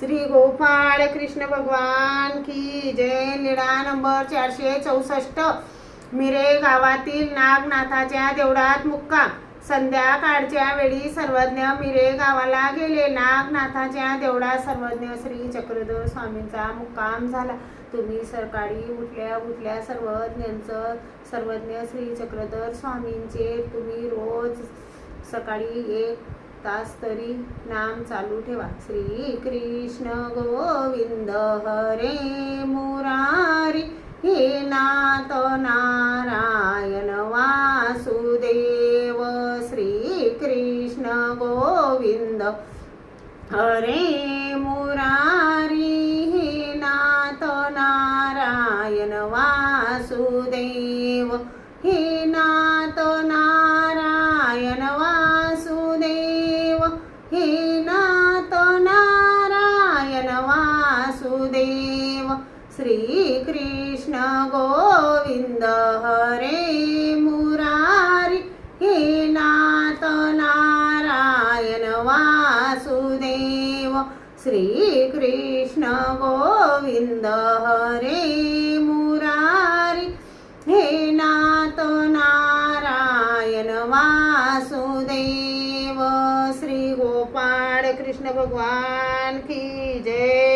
श्री गोपाळ कृष्ण भगवान की जय. निडा नंबर चारशे चौसष्ट. मिरे गावातील नागनाथाच्या देवळात मुक्काम संध्याकाळच्या वेळी सर्वज्ञ मिरे गावाला गेले. नागनाथाच्या देवळात सर्वज्ञ श्री चक्रधर स्वामींचा मुक्काम झाला. तुम्ही सकाळी उठल्या उठल्या सर्वज्ञांचं सर्वज्ञ श्री चक्रधर स्वामींचे तुम्ही रोज सकाळी एक तास तरी नाम चालू ठेवा. श्री कृष्ण गोविंद हरे मुरारी हे नाथ नारायण वासुदेव श्री कृष्ण गोविंद हरे मुरारी हे नाथ नारायण वासुदेव हे नाथ हे नाथ नारायण वासुदेव श्री कृष्ण गोविंद हरे मुरारी हे नाथ नारायण वासुदेव श्री कृष्ण गोविंद हरे श्री गोपाळ कृष्ण भगवान की जय.